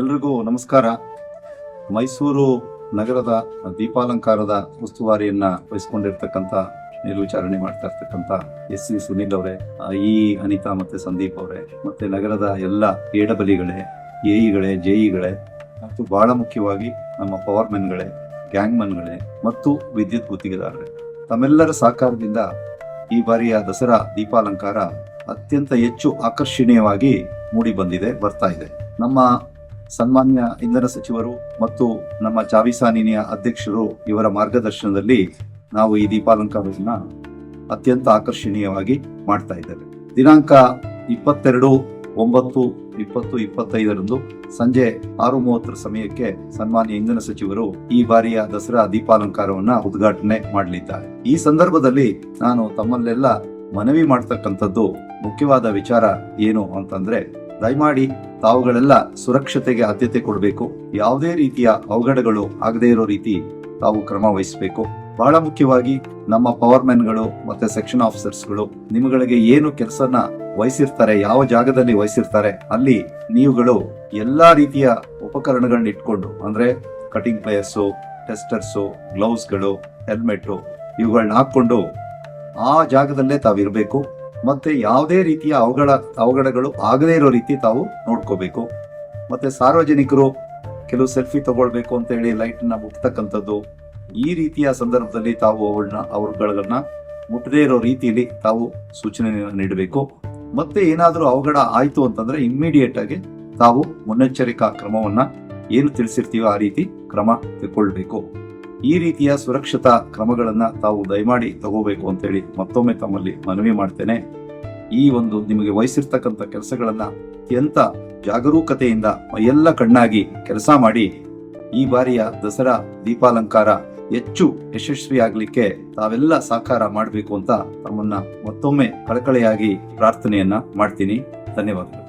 ಎಲ್ರಿಗೂ ನಮಸ್ಕಾರ. ಮೈಸೂರು ನಗರದ ದೀಪಾಲಂಕಾರದ ಉಸ್ತುವಾರಿಯನ್ನ ವಹಿಸ್ಕೊಂಡಿರ್ತಕ್ಕಂಥ ಮೇಲ್ವಿಚಾರಣೆ ಮಾಡ್ತಾ ಇರ್ತಕ್ಕಂಥ ಎಸ್ ಸಿ ಸುನಿಲ್ ಅವರೇ ಇ ಅನಿತಾ ಮತ್ತೆ ಸಂದೀಪ್ ಅವರೇ, ಮತ್ತೆ ನಗರದ ಎಲ್ಲ ಏಡಬಲಿಗಳೇ ಎಇಗಳೇ ಜೆಇಗಳೇ ಮತ್ತು ಬಹಳ ಮುಖ್ಯವಾಗಿ ನಮ್ಮ ಪವರ್ ಮೆನ್ಗಳೇ ಗ್ಯಾಂಗ್ ಮತ್ತು ವಿದ್ಯುತ್ ಗುತ್ತಿಗೆದಾರರೇ. ತಮ್ಮೆಲ್ಲರ ಸಹಕಾರದಿಂದ ಈ ಬಾರಿಯ ದಸರಾ ದೀಪಾಲಂಕಾರ ಅತ್ಯಂತ ಹೆಚ್ಚು ಆಕರ್ಷಣೀಯವಾಗಿ ಮೂಡಿ ಬಂದಿದೆ ಬರ್ತಾ ಇದೆ. ನಮ್ಮ ಸನ್ಮಾನ್ಯ ಇಂಧನ ಸಚಿವರು ಮತ್ತು ನಮ್ಮ ಚಾವಿಸಾನಿನಿಯ ಅಧ್ಯಕ್ಷರು ಇವರ ಮಾರ್ಗದರ್ಶನದಲ್ಲಿ ನಾವು ಈ ದೀಪಾಲಂಕಾರವನ್ನ ಅತ್ಯಂತ ಆಕರ್ಷಣೀಯವಾಗಿ ಮಾಡ್ತಾ ಇದ್ದೇವೆ. ದಿನಾಂಕ ಇಪ್ಪತ್ತೆರಡು ಒಂಬತ್ತು ಇಪ್ಪತ್ತು ಇಪ್ಪತ್ತೈದರಂದು ಸಂಜೆ ಆರು ಮೂವತ್ತರ ಸಮಯಕ್ಕೆ ಸನ್ಮಾನ್ಯ ಇಂಧನ ಸಚಿವರು ಈ ಬಾರಿಯ ದಸರಾ ದೀಪಾಲಂಕಾರವನ್ನ ಉದ್ಘಾಟನೆ ಮಾಡಲಿದ್ದಾರೆ. ಈ ಸಂದರ್ಭದಲ್ಲಿ ನಾನು ತಮ್ಮಲ್ಲೆಲ್ಲ ಮನವಿ ಮಾಡ್ತಕ್ಕಂಥದ್ದು ಮುಖ್ಯವಾದ ವಿಚಾರ ಏನು ಅಂತಂದ್ರೆ ದಯಮಾಡಿ ತಾವುಗಳೆಲ್ಲ ಸುರಕ್ಷತೆಗೆ ಆದ್ಯತೆ ಕೊಡಬೇಕು. ಯಾವುದೇ ರೀತಿಯ ಅವಘಡಗಳು ಆಗದೇ ಇರೋ ರೀತಿ ತಾವು ಕ್ರಮ ವಹಿಸಬೇಕು. ಬಹಳ ಮುಖ್ಯವಾಗಿ ನಮ್ಮ ಪವರ್ ಮ್ಯಾನ್ಗಳು ಮತ್ತೆ ಸೆಕ್ಷನ್ ಆಫೀಸರ್ಸ್ಗಳು ನಿಮ್ಗಳಿಗೆ ಏನು ಕೆಲಸನ ವಹಿಸಿರ್ತಾರೆ, ಯಾವ ಜಾಗದಲ್ಲಿ ವಹಿಸಿರ್ತಾರೆ, ಅಲ್ಲಿ ನೀವುಗಳು ಎಲ್ಲಾ ರೀತಿಯ ಉಪಕರಣಗಳನ್ನ ಇಟ್ಕೊಂಡು, ಅಂದ್ರೆ ಕಟಿಂಗ್ ಪ್ಲೇಯರ್ಸು ಟೆಸ್ಟರ್ಸು ಗ್ಲೌಸ್ಗಳು ಹೆಲ್ಮೆಟ್ ಇವುಗಳನ್ನ ಹಾಕೊಂಡು ಆ ಜಾಗದಲ್ಲೇ ತಾವಿರಬೇಕು. ಮತ್ತೆ ಯಾವುದೇ ರೀತಿಯ ಅವಘಡ, ಅವಘಡಗಳು ಆಗದೇ ಇರೋ ರೀತಿ ತಾವು ನೋಡ್ಕೋಬೇಕು. ಮತ್ತೆ ಸಾರ್ವಜನಿಕರು ಕೆಲವು ಸೆಲ್ಫಿ ತಗೊಳ್ಬೇಕು ಅಂತ ಹೇಳಿ ಲೈಟ್ನ ಮುಟ್ತಕ್ಕಂಥದ್ದು, ಈ ರೀತಿಯ ಸಂದರ್ಭದಲ್ಲಿ ತಾವು ಅವಳನ್ನ ಅವ್ರಗಳನ್ನ ಮುಟ್ಟದೇ ಇರೋ ರೀತಿಯಲ್ಲಿ ತಾವು ಸೂಚನೆ ನೀಡಬೇಕು. ಮತ್ತೆ ಏನಾದರೂ ಅವಘಡ ಆಯಿತು ಅಂತಂದ್ರೆ ಇಮ್ಮಿಡಿಯೇಟ್ ಆಗಿ ತಾವು ಮುನ್ನೆಚ್ಚರಿಕಾ ಕ್ರಮವನ್ನ ಏನು ತಿಳಿಸಿರ್ತೀವೋ ಆ ರೀತಿ ಕ್ರಮ ತಗೊಳ್ಬೇಕು ಈ ರೀತಿಯ ಸುರಕ್ಷತಾ ಕ್ರಮಗಳನ್ನ ತಾವು ದಯಮಾಡಿ ತಗೋಬೇಕು ಅಂತೇಳಿ ಮತ್ತೊಮ್ಮೆ ತಮ್ಮಲ್ಲಿ ಮನವಿ ಮಾಡ್ತೇನೆ. ಈ ಒಂದು ನಿಮಗೆ ವಹಿಸಿರ್ತಕ್ಕಂಥ ಕೆಲಸಗಳನ್ನ ಅತ್ಯಂತ ಜಾಗರೂಕತೆಯಿಂದ ಎಲ್ಲ ಕಣ್ಣಾಗಿ ಕೆಲಸ ಮಾಡಿ ಈ ಬಾರಿಯ ದಸರಾ ದೀಪಾಲಂಕಾರ ಹೆಚ್ಚು ಯಶಸ್ವಿಯಾಗಲಿಕ್ಕೆ ತಾವೆಲ್ಲ ಸಹಕಾರ ಮಾಡಬೇಕು ಅಂತ ತಮ್ಮನ್ನ ಮತ್ತೊಮ್ಮೆ ಕಳಕಳೆಯಾಗಿ ಪ್ರಾರ್ಥನೆಯನ್ನ ಮಾಡ್ತೀನಿ. ಧನ್ಯವಾದಗಳು.